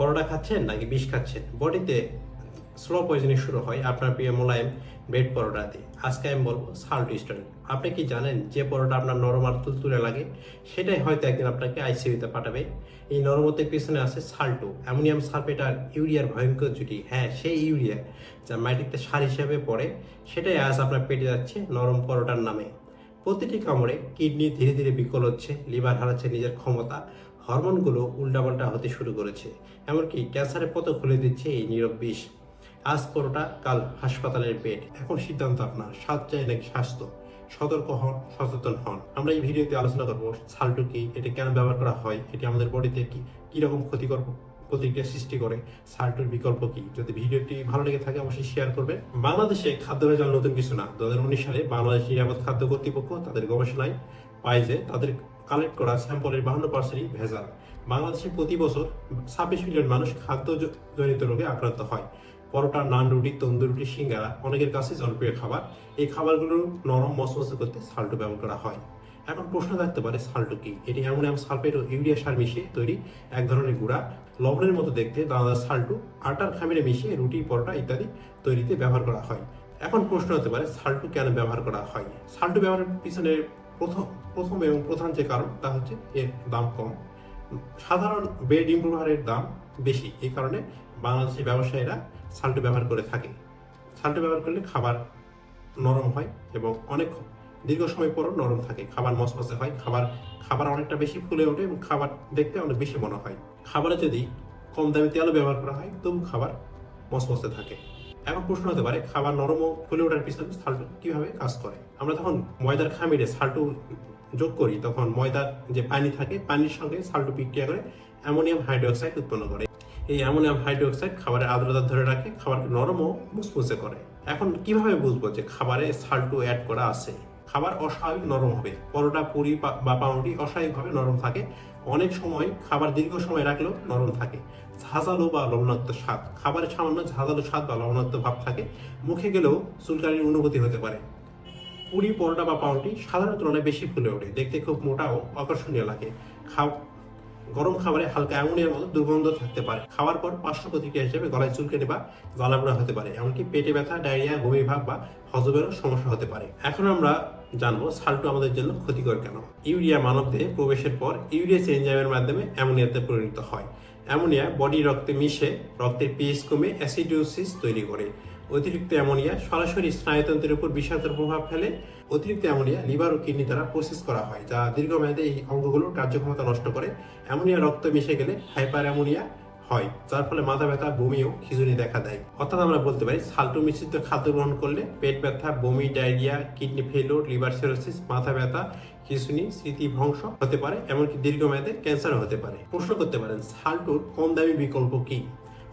পরোটা খাচ্ছেন নাকি বিষ খাচ্ছেন? বডিতে স্লো পয়জনিং শুরু হয় আপনার প্রিয় মোলায়েম ব্রেড পরোটা দিয়ে। আজকে আমি বলব সাল্ট স্টোরি আপনি কি জানেন যে পরোটা আপনার নরম আর তুলতুলে লাগে? সেটাই হয়তো একদিন আপনাকে আইসিইউতে পাঠাবে। এই নরমতের পিছনে আছে সাল্টো অ্যামোনিয়াম সালফেট আর ইউরিয়ার ভয়ঙ্কর জুটি। হ্যাঁ সেই ইউরিয়া যা মাটিতে সার হিসেবে পড়ে। সেটাই আজ আপনার পেটে যাচ্ছে নরম পরোটার নামে। প্রতিটি কামড়ে কিডনি ধীরে ধীরে বিকল হচ্ছে, লিভার হারাচ্ছে নিজের ক্ষমতা। হরমোনগুলো উল্টাপাল্টা হতে শুরু করেছে, এমনকি ক্যান্সারের পথ খুলে দিচ্ছে এই নীরব বিষ। আজ পরোটা কাল হাসপাতালের বেড। এখন সিদ্ধান্ত আপনার, স্বাদ চাই নাকি স্বাস্থ্য? সতর্ক হন, সচেতন হন। আমরা এই ভিডিওতে আলোচনা করব সাল্টু কি, এটা কেন ব্যবহার করা হয়, এটি আমাদের বডিতে কি কীরকম ক্ষতিকর প্রতিক্রিয়া সৃষ্টি করে সাল্টুর বিকল্প কি? যদি ভিডিওটি ভালো লেগে থাকে, অবশ্যই শেয়ার করবে বাংলাদেশে খাদ্য ভেজাল নতুন কিছু না। দু হাজার উনিশ সালে বাংলাদেশ নিরাপদ খাদ্য কর্তৃপক্ষ তাদের গবেষণায় পায় যে তাদের কালেক্ট করা স্যাম্পলের বাহান্ন পার্সেন্টই ভেজাল। বাংলাদেশে প্রতি বছর ছাব্বিশ মিলিয়ন মানুষ খাদ্য জ- জনিত রোগে আক্রান্ত হয়। পরোটা, নান রুটি, তন্দুর রুটি, সিঙ্গারা, অনেকের কাছে জনপ্রিয় খাবার। এই খাবারগুলো নরম মসমসে করতে সাল্টু ব্যবহার করা হয়। এখন প্রশ্ন থাকতে পারে, সাল্টু কি? এটি অ্যামোনিয়াম সালফেট ও ইউরিয়া সার মিশিয়ে তৈরি এক ধরনের গুঁড়া। লবণের মতো দেখতে দানাদার সাল্টু, আটার খামিরে মিশিয়ে রুটি, পরোটা ইত্যাদি তৈরিতে ব্যবহার করা হয়। এখন প্রশ্ন হতে পারে, সাল্টু কেন ব্যবহার করা হয়? সাল্টু ব্যবহারের পিছনে প্রথম প্রথম এবং প্রধান যে কারণ, তা হচ্ছে এর দাম কম। সাধারণ বেড ইম্প্রুভারের দাম বেশি। এই কারণে বাংলাদেশি ব্যবসায়ীরা সাল্টু ব্যবহার করে থাকে। সাল্টু ব্যবহার করলে খাবার নরম হয় এবং অনেক দীর্ঘ সময় পরও নরম থাকে। খাবার মসমসে হয়, খাবার খাবার অনেকটা বেশি ফুলে ওঠে এবং খাবার দেখতে অনেক বেশি মনে হয়। খাবারে যদি কম দামি তেলও ব্যবহার করা হয়, তবু খাবার মসমসে থাকে। এখন প্রশ্ন হতে পারে, খাবার নরম ফুলে ওঠার পিছনে সাল্টু কীভাবে কাজ করে? আমরা যখন ময়দার খামিরে সাল্টু যোগ করি, তখন ময়দার যে পানি থাকে, পানির সঙ্গে সাল্টু বিক্রিয়া করে অ্যামোনিয়াম হাইড্রোক্সাইড উৎপন্ন করে। এই অ্যামোনিয়াম হাইড্রোক্সাইড খাবারের আর্দ্রতা ধরে রাখে, খাবারকে নরম ও মুসমুসে করে। এখন কীভাবে বুঝব যে খাবারে সাল্টু অ্যাড করা আছে? খাবার অস্বাভাবিক নরম হবে, পরোটা, পুরি বা পাউরুটি অস্বাভাবিকভাবে নরম থাকে অনেক সময় খাবার দীর্ঘ সময় রাখলেও নরম থাকে। ঝাঁঝালো বা লবণাত্ম স্বাদ। খাবারের সামান্য ঝাঁঝালো স্বাদ বা লবণাত্ম ভাব থাকে, মুখে গেলেও চুলকানির অনুভূতি হতে পারে। পুরি, পরোটা বা পাউরুটি সাধারণ তুলনায় বেশি ফুলে ওঠে। দেখতে খুব মোটা ও আকর্ষণীয় লাগে। খাও গরম খাবারে হালকা অ্যামোনিয়ার মতো দুর্গন্ধ থাকতে পারে। খাওয়ার পর পার্শ্ব প্রতিক্রিয়া হিসেবে গলায় চুলকানি বা জ্বালাপোড়া হতে পারে। এমনকি পেটে ব্যথা, ডায়রিয়া বমি ভাব বা হজমেরও সমস্যা হতে পারে। এখন আমরা জানব সাল্টু আমাদের জন্য ক্ষতিকর কেন? ইউরিয়া মানবদেহে প্রবেশের পর ইউরিয়া এনজাইমের মাধ্যমে অ্যামোনিয়াতে পরিণত হয়। অ্যামোনিয়া বডি রক্তে মিশে, রক্তের পিএইচ কমে অ্যাসিডিওসিস তৈরি করে। অতিরিক্ত অ্যামোনিয়া সরাসরি স্নায়ুতন্ত্রের উপর বিষাক্ত প্রভাব ফেলে অতিরিক্ত অ্যামোনিয়া লিভার ও কিডনি দ্বারা প্রসেস করা হয়, যা দীর্ঘমেয়াদে এই অঙ্গগুলোর কার্যক্ষমতা নষ্ট করে। অ্যামোনিয়া রক্ত মিশে গেলে হাইপার অ্যামোনিয়া হয়, যার ফলে মাথা ব্যথা, বমি ও খিচুড়ি দেখা দেয়। অর্থাৎ আমরা বলতে পারি, সাল্টু মিশ্রিত খাদ্য গ্রহণ করলে পেট ব্যথা, বমি, diarrhoea, kidney failure liver cirrhosis মাথা ব্যথা, খিচুনি স্মৃতিভ্রংশ হতে পারে, এমনকি দীর্ঘমেয়াদে ক্যান্সার হতে পারে। প্রশ্ন করতে পারেন, সাল্টুর কম দামি বিকল্প কি?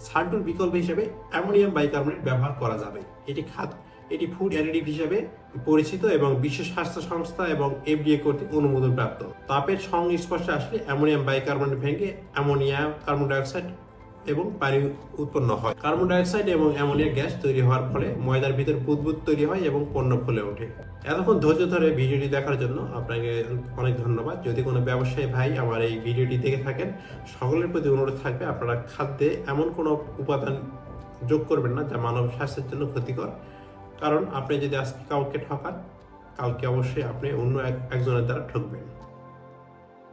সাল্টুর বিকল্প হিসেবে অ্যামোনিয়াম বাইকার্বনেট ব্যবহার করা যাবে। এটি খাদ এটি ফুড অ্যাডিটিভ হিসেবে পরিচিত এবং বিশ্ব স্বাস্থ্য সংস্থা এবং এফডিএ কর্তৃক অনুমোদন প্রাপ্ত তাপের সংস্পর্শে আসলে অ্যামোনিয়াম বাইকার্বনেট ভেঙে অ্যামোনিয়া কার্বন ডাইঅক্সাইড এবং পানি উৎপন্ন হয়। কার্বন ডাইঅক্সাইড এবং অ্যামোনিয়া গ্যাস তৈরি হওয়ার ফলে ময়দার ভিতর বুদবুদ তৈরি হয় এবং পণ্য ফুলে ওঠে। এতক্ষণ ধৈর্য ধরে ভিডিওটি দেখার জন্য আপনাকে অনেক ধন্যবাদ। যদি কোনো ব্যবসায়ী ভাই আমার এই ভিডিওটি দেখে থাকেন, সকলের প্রতি অনুরোধ থাকবে আপনারা খাদ্যে এমন কোনো উপাদান যোগ করবেন না যা মানব স্বাস্থ্যের জন্য ক্ষতিকর। কারণ আপনি যদি আজকে কাউকে ঠকান, কালকে অবশ্যই আপনি অন্য এক- একজনের দ্বারা ঠকবেন।